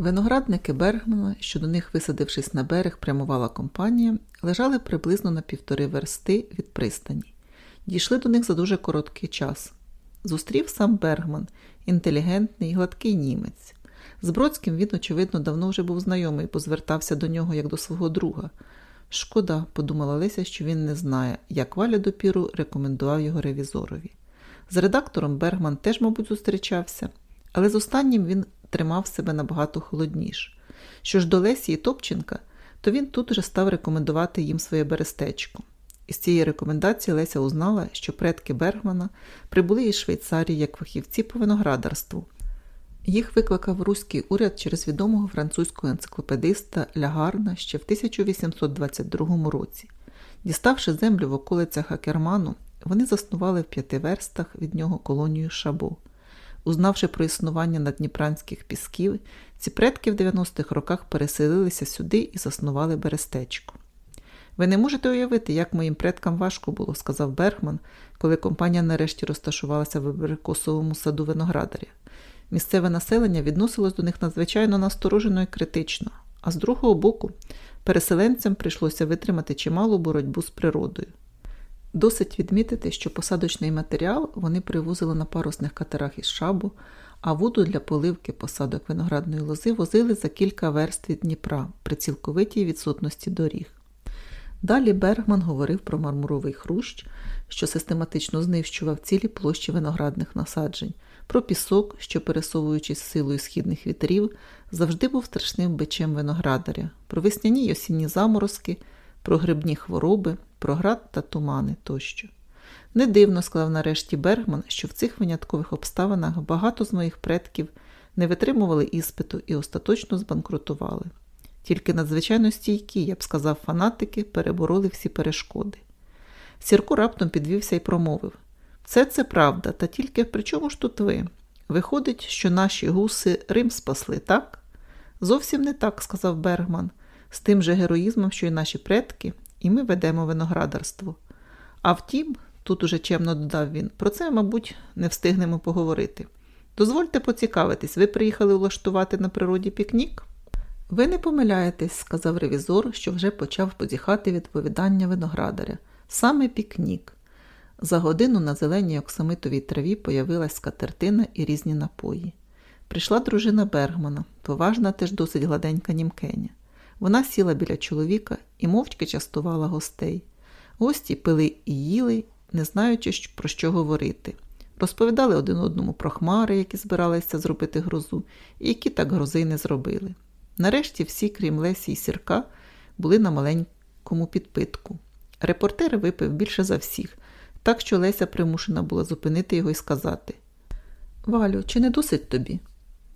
Виноградники Бергмана, що до них, висадившись на берег, прямувала компанія, лежали приблизно на півтори версти від пристані. Дійшли до них за дуже короткий час. Зустрів сам Бергман, інтелігентний, гладкий німець. З Бродським він, очевидно, давно вже був знайомий, бо звертався до нього як до свого друга. Шкода, подумала Леся, що він не знає, як Валя допіру рекомендував його ревізорові. З редактором Бергман теж, мабуть, зустрічався, але з останнім він тримав себе набагато холодніше. Що ж до Лесі і Топченка, то він тут уже став рекомендувати їм своє берестечко. Із цієї рекомендації Леся узнала, що предки Бергмана прибули із Швейцарії як фахівці по виноградарству. Їх викликав руський уряд через відомого французького енциклопедиста Лягарна ще в 1822 році. Діставши землю в околицях Акерману, вони заснували в п'яти верстах від нього колонію Шабо. Узнавши про існування надніпранських пісків, ці предки в 90-х роках переселилися сюди і заснували Берестечко. Ви не можете уявити, як моїм предкам важко було, сказав Бергман, коли компанія нарешті розташувалася в абрикосовому саду виноградаря. Місцеве населення відносилось до них надзвичайно насторожено і критично, а з другого боку, переселенцям прийшлося витримати чималу боротьбу з природою. Досить відмітити, що посадочний матеріал вони привозили на парусних катерах із шабу, а воду для поливки посадок виноградної лози возили за кілька верст від Дніпра при цілковитій відсутності доріг. Далі Бергман говорив про мармуровий хрущ, що систематично знищував цілі площі виноградних насаджень, про пісок, що, пересовуючись силою східних вітрів, завжди був страшним бичем виноградаря, про весняні й осінні заморозки, про грибні хвороби, про град та тумани тощо. Не дивно, сказав нарешті Бергман, що в цих виняткових обставинах багато з моїх предків не витримували іспиту і остаточно збанкрутували. Тільки надзвичайно стійкі, я б сказав, фанатики перебороли всі перешкоди. Сірко раптом підвівся і промовив все це правда, та тільки при чому ж тут ви? Виходить, що наші гуси Рим спасли, так? Зовсім не так, сказав Бергман, з тим же героїзмом, що й наші предки, і ми ведемо виноградарство. А втім, тут уже чемно додав він, про це, мабуть, не встигнемо поговорити. Дозвольте поцікавитись, ви приїхали влаштувати на природі пікнік? Ви не помиляєтесь, сказав ревізор, що вже почав позіхати відповідання виноградаря. Саме пікнік. За годину на зеленій оксамитовій траві появилась скатертина і різні напої. Прийшла дружина Бергмана, поважна теж досить гладенька німкеня. Вона сіла біля чоловіка і мовчки частувала гостей. Гості пили і їли, не знаючи, про що говорити. Розповідали один одному про хмари, які збиралися зробити грозу, і які так грози не зробили. Нарешті всі, крім Лесі і Сірка, були на маленькому підпитку. Репортер випив більше за всіх, так що Леся примушена була зупинити його і сказати Валю, чи не досить тобі?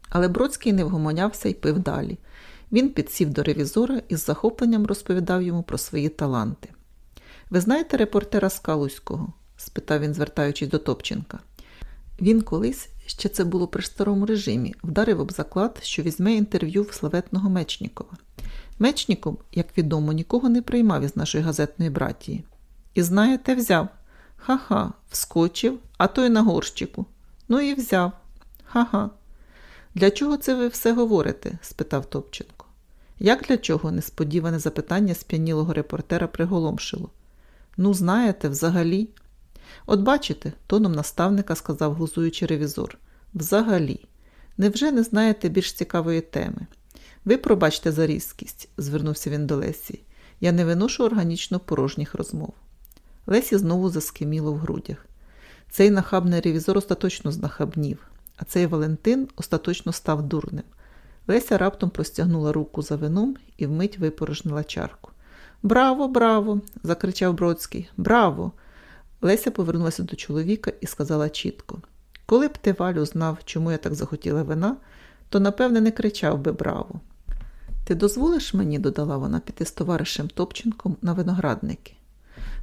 Але Бродський не вгомонявся і пив далі. Він підсів до ревізора і з захопленням розповідав йому про свої таланти. Ви знаєте репортера Скалуського? спитав він, звертаючись до Топченка. Він колись, ще це було при старому режимі, вдарив об заклад, що візьме інтерв'ю в славетного Мечнікова. Мечніков, як відомо, нікого не приймав із нашої газетної братії. І знаєте, взяв. Ха-ха, вскочив, а то й на горщику. Ну і взяв. Ха-ха. Для чого це ви все говорите? спитав Топченко. Як для чого? несподіване запитання сп'янілого репортера приголомшило. Ну, знаєте, взагалі. От бачите, тоном наставника сказав глузуючий ревізор. Взагалі, невже не знаєте більш цікавої теми? Ви пробачте за різкість, звернувся він до Лесі. Я не виношу органічно порожніх розмов. Лесі знову заскиміло в грудях. Цей нахабний ревізор остаточно знахабнів, а цей Валентин остаточно став дурним. Леся раптом простягнула руку за вином і вмить випорожнила чарку. Браво, браво! закричав Бродський. Браво! Леся повернулася до чоловіка і сказала чітко: Коли б ти Валю знав, чому я так захотіла вина, то напевне не кричав би браво. Ти дозволиш мені, додала вона піти з товаришем Топченком на виноградники.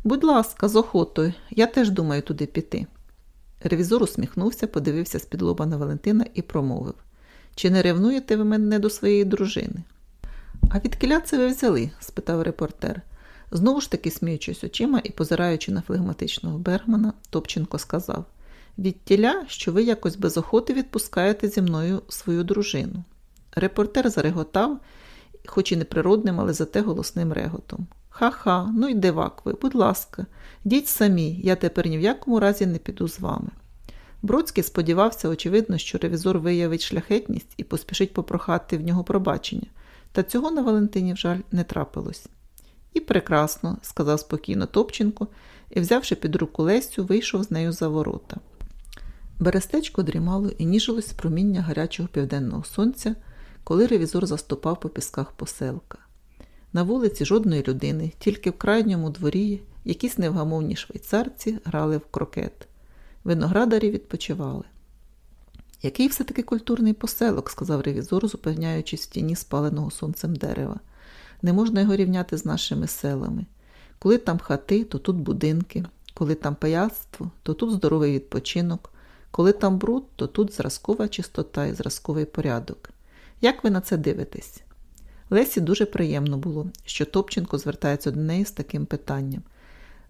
Будь ласка, з охотою, я теж думаю туди піти. Ревізор усміхнувся, подивився з-під лоба на Валентина і промовив Чи не ревнуєте ви мене до своєї дружини? А від це ви взяли? спитав репортер. Знову ж таки, сміючись очима і позираючи на флегматичного Бергмана, Топченко сказав від тіля, що ви якось без охоти відпускаєте зі мною свою дружину. Репортер зареготав, хоч і неприродним, але зате голосним реготом. Ха-ха, ну й дивак ви, будь ласка, йдіть самі, я тепер ні в якому разі не піду з вами. Бродський сподівався, очевидно, що ревізор виявить шляхетність і поспішить попрохати в нього пробачення, та цього на Валентині, в жаль, не трапилось. І прекрасно, сказав спокійно Топченко і, взявши під руку Лесю, вийшов з нею за ворота. Берестечко дрімало і ніжилось проміння гарячого південного сонця, коли ревізор заступав по пісках поселка. На вулиці жодної людини, тільки в крайньому дворі якісь невгамовні швейцарці грали в крокет. Виноградарі відпочивали. Який все-таки культурний поселок, сказав ревізор, зупиняючись в тіні спаленого сонцем дерева. Не можна його рівняти з нашими селами. Коли там хати, то тут будинки, коли там пияцтво, то тут здоровий відпочинок, коли там бруд, то тут зразкова чистота і зразковий порядок. Як ви на це дивитесь? Лесі дуже приємно було, що Топченко звертається до неї з таким питанням.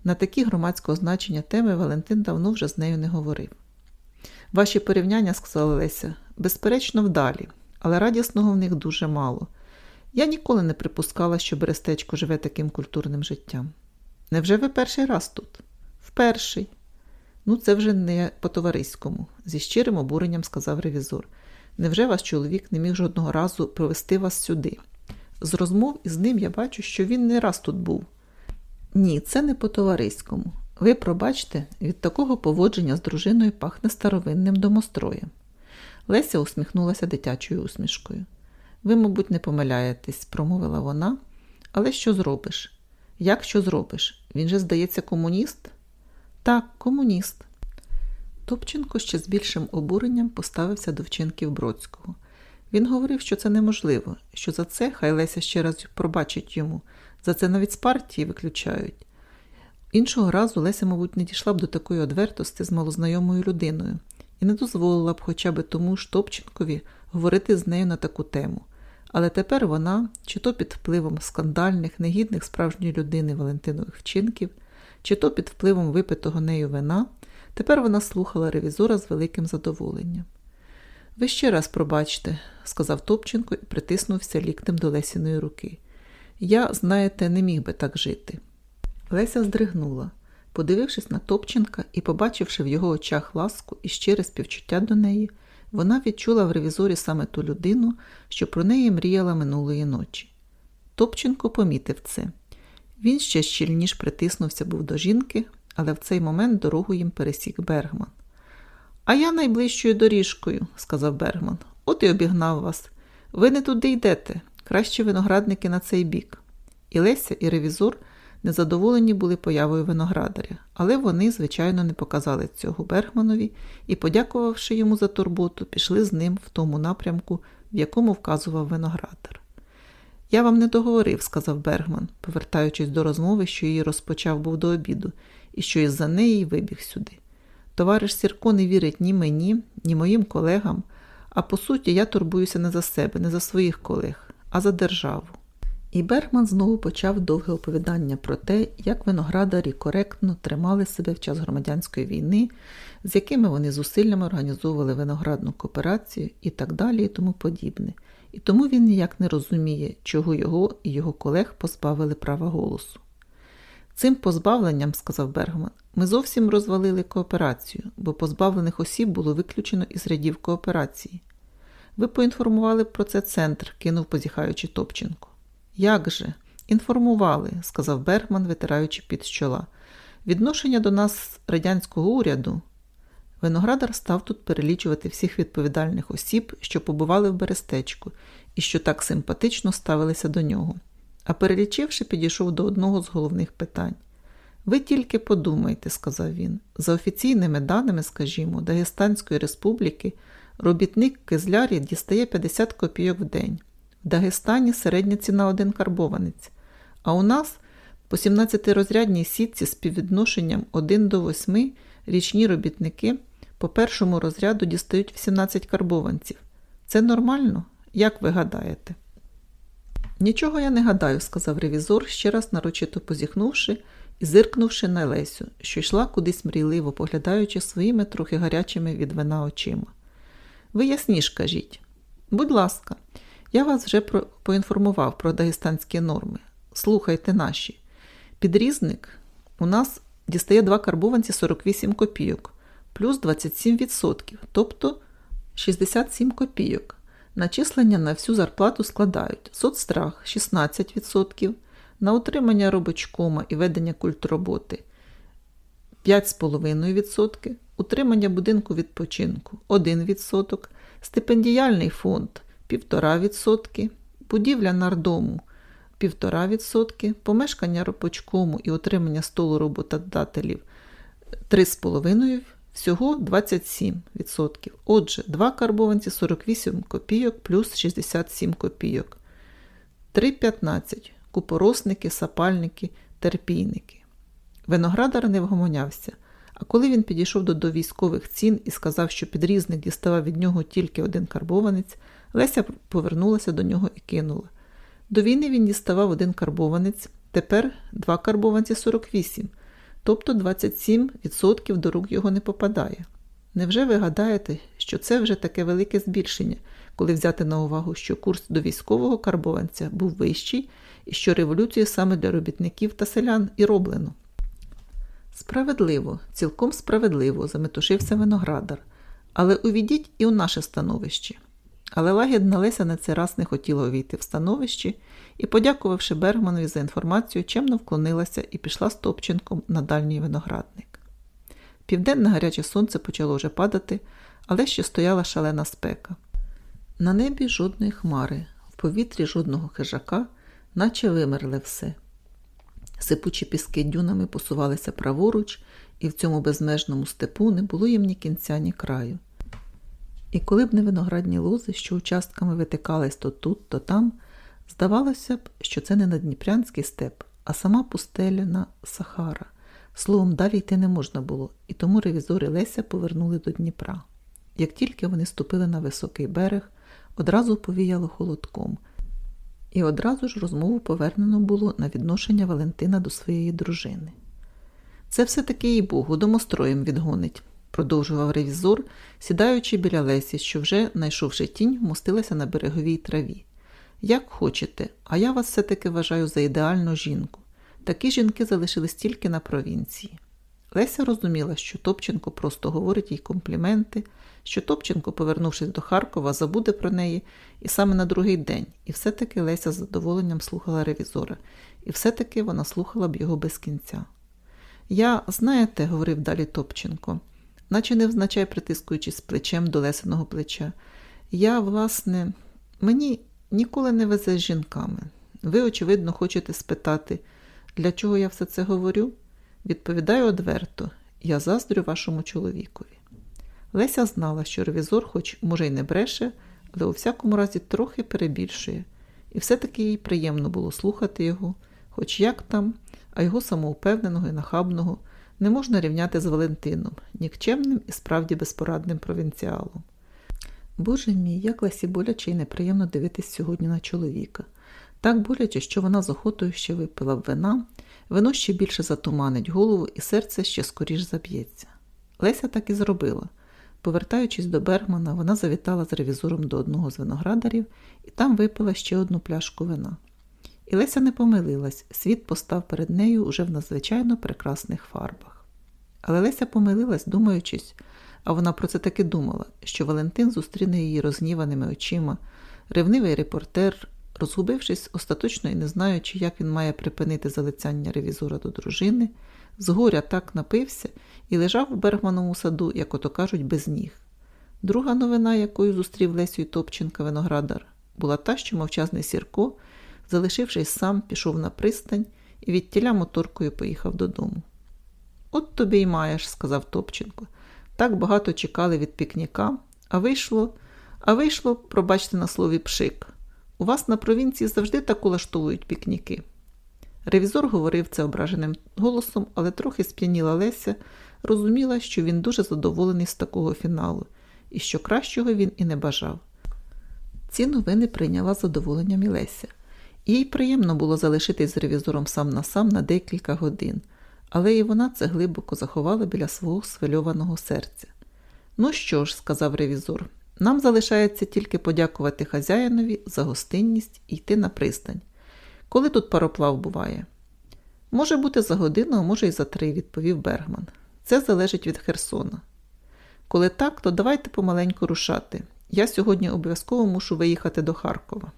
На такі громадського значення теми Валентин давно вже з нею не говорив. Ваші порівняння, сказала Леся, безперечно, вдалі, але радісного в них дуже мало. Я ніколи не припускала, що Берестечко живе таким культурним життям. Невже ви перший раз тут? Вперший. Ну, це вже не по-товариському, зі щирим обуренням сказав ревізор. Невже ваш чоловік не міг жодного разу провести вас сюди? З розмов із ним я бачу, що він не раз тут був. Ні, це не по-товариському. Ви пробачте, від такого поводження з дружиною пахне старовинним домостроєм. Леся усміхнулася дитячою усмішкою. Ви, мабуть, не помиляєтесь, промовила вона. Але що зробиш? Як що зробиш? Він же, здається, комуніст? Так, комуніст. Топченко ще з більшим обуренням поставився до вчинків Бродського. Він говорив, що це неможливо, що за це хай Леся ще раз пробачить йому, за це навіть з партії виключають. Іншого разу Леся, мабуть, не дійшла б до такої одвертості з малознайомою людиною і не дозволила б хоча б тому ж Топченкові говорити з нею на таку тему. Але тепер вона, чи то під впливом скандальних, негідних справжньої людини Валентинових вчинків, чи то під впливом випитого нею вина, тепер вона слухала ревізора з великим задоволенням. Ви ще раз пробачте, сказав Топченко і притиснувся ліктем до Лесіної руки. Я, знаєте, не міг би так жити. Леся здригнула, подивившись на Топченка і побачивши в його очах ласку і щире співчуття до неї, вона відчула в ревізорі саме ту людину, що про неї мріяла минулої ночі. Топченко помітив це. Він ще щільніш притиснувся був до жінки, але в цей момент дорогу їм пересік Бергман. А я найближчою доріжкою, сказав Бергман. От і обігнав вас. Ви не туди йдете, краще виноградники на цей бік. І Леся, і ревізор незадоволені були появою виноградаря, але вони, звичайно, не показали цього Бергманові і, подякувавши йому за турботу, пішли з ним в тому напрямку, в якому вказував виноградар. Я вам не договорив, сказав Бергман, повертаючись до розмови, що її розпочав був до обіду, і що із за неї вибіг сюди. Товариш Сірко не вірить ні мені, ні моїм колегам, а по суті, я турбуюся не за себе, не за своїх колег, а за державу. І Бергман знову почав довге оповідання про те, як виноградарі коректно тримали себе в час громадянської війни, з якими вони зусиллями організовували виноградну кооперацію і так далі, і тому подібне. І тому він ніяк не розуміє, чого його і його колег позбавили права голосу. Цим позбавленням, сказав Бергман, ми зовсім розвалили кооперацію, бо позбавлених осіб було виключено із рядів кооперації. Ви поінформували про це центр, кинув позіхаючи Топченко. Як же? Інформували, сказав Бергман, витираючи під чола. Відношення до нас радянського уряду. Виноградар став тут перелічувати всіх відповідальних осіб, що побували в Берестечку, і що так симпатично ставилися до нього. А перелічивши, підійшов до одного з головних питань. Ви тільки подумайте, сказав він. За офіційними даними, скажімо, Дагестанської республіки робітник Кизлярі дістає 50 копійок в день. В Дагестані середня ціна один карбованець, а у нас по 17-розрядній сітці з співвідношенням 1 до 8 річні робітники по першому розряду дістають 18 карбованців. Це нормально? Як ви гадаєте? Нічого я не гадаю, сказав ревізор, ще раз нарочито позіхнувши і зиркнувши на Лесю, що йшла кудись мрійливо, поглядаючи своїми трохи гарячими від вина очима. Ви ясніш кажіть. Будь ласка, Я вас вже про... поінформував про дагестанські норми. Слухайте наші. Підрізник у нас дістає два карбованці 48 копійок, плюс 27%, тобто 67 копійок. Начислення на всю зарплату складають соцстрах 16%, на утримання робочкома і ведення культроботи 5,5%, утримання будинку відпочинку 1%, стипендіальний фонд 1,5%, будівля нардому 1,5%, помешкання робочкому і утримання столу роботодателів 3,5%, всього 27%. Отже, 2 карбованці 48 копійок плюс 67 копійок. 3,15 купоросники, сапальники, терпійники. Виноградар не вгомонявся, а коли він підійшов до, до військових цін і сказав, що підрізник діставав від нього тільки один карбованець, Леся повернулася до нього і кинула. До війни він діставав один карбованець, тепер два карбованці 48, тобто 27% до рук його не попадає. Невже ви гадаєте, що це вже таке велике збільшення, коли взяти на увагу, що курс до військового карбованця був вищий і що революцію саме для робітників та селян і роблено? Справедливо, цілком справедливо, заметушився виноградар, але увійдіть і у наше становище. Але лагідна Леся на цей раз не хотіла увійти в становище і, подякувавши Бергманові за інформацію, чемно вклонилася і пішла з Топченком на дальній виноградник. Південне гаряче сонце почало вже падати, але ще стояла шалена спека. На небі жодної хмари, в повітрі жодного хижака, наче вимерли все. Сипучі піски дюнами посувалися праворуч, і в цьому безмежному степу не було їм ні кінця, ні краю. І коли б не виноградні лози, що участками витикались то тут, то там, здавалося б, що це не надніпрянський степ, а сама пустеляна Сахара. Словом, далі йти не можна було, і тому ревізори Леся повернули до Дніпра. Як тільки вони ступили на високий берег, одразу повіяло холодком, і одразу ж розмову повернено було на відношення Валентина до своєї дружини. Це все-таки їй Богу домостроєм відгонить, продовжував ревізор, сідаючи біля Лесі, що вже, знайшовши тінь, вмостилася на береговій траві. Як хочете, а я вас все-таки вважаю за ідеальну жінку. Такі жінки залишились тільки на провінції. Леся розуміла, що Топченко просто говорить їй компліменти, що Топченко, повернувшись до Харкова, забуде про неї і саме на другий день. І все-таки Леся з задоволенням слухала ревізора, і все-таки вона слухала б його без кінця. Я, знаєте, говорив далі Топченко, наче невзначай притискуючись плечем до лесеного плеча. Я, власне, мені ніколи не везе з жінками. Ви, очевидно, хочете спитати, для чого я все це говорю? Відповідаю одверто, я заздрю вашому чоловікові. Леся знала, що ревізор, хоч може й не бреше, але у всякому разі трохи перебільшує, і все-таки їй приємно було слухати його, хоч як там, а його самоупевненого і нахабного не можна рівняти з Валентином, нікчемним і справді безпорадним провінціалом. Боже мій, як Лесі боляче і неприємно дивитись сьогодні на чоловіка. Так боляче, що вона з охотою ще випила б вина, вино ще більше затуманить голову, і серце ще скоріш заб'ється. Леся так і зробила. Повертаючись до Бергмана, вона завітала з ревізором до одного з виноградарів і там випила ще одну пляшку вина. І Леся не помилилась, світ постав перед нею уже в надзвичайно прекрасних фарбах. Але Леся помилилась, думаючись, а вона про це таки думала, що Валентин зустріне її розніваними очима, ревнивий репортер, розгубившись остаточно і не знаючи, як він має припинити залицяння ревізора до дружини, згоря так напився і лежав в Бергмановому саду, як ото кажуть, без ніг. Друга новина, якою зустрів Лесю Топченка виноградар, була та, що мовчазний Сірко, залишившись сам, пішов на пристань і від тіля моторкою поїхав додому. От тобі й маєш, сказав Топченко. Так багато чекали від пікніка, а вийшло, а вийшло, пробачте на слові, пшик. У вас на провінції завжди так улаштовують пікніки. Ревізор говорив це ображеним голосом, але трохи сп'яніла Леся, розуміла, що він дуже задоволений з такого фіналу і що кращого він і не бажав. Ці новини прийняла задоволенням і Леся. Їй приємно було залишитись з ревізором сам на сам на декілька годин, але і вона це глибоко заховала біля свого свильованого серця. Ну що ж, сказав ревізор, Нам залишається тільки подякувати хазяїнові за гостинність і йти на пристань. Коли тут пароплав буває? Може бути за годину, а може і за три, відповів Бергман. Це залежить від Херсона. Коли так, то давайте помаленьку рушати. Я сьогодні обов'язково мушу виїхати до Харкова.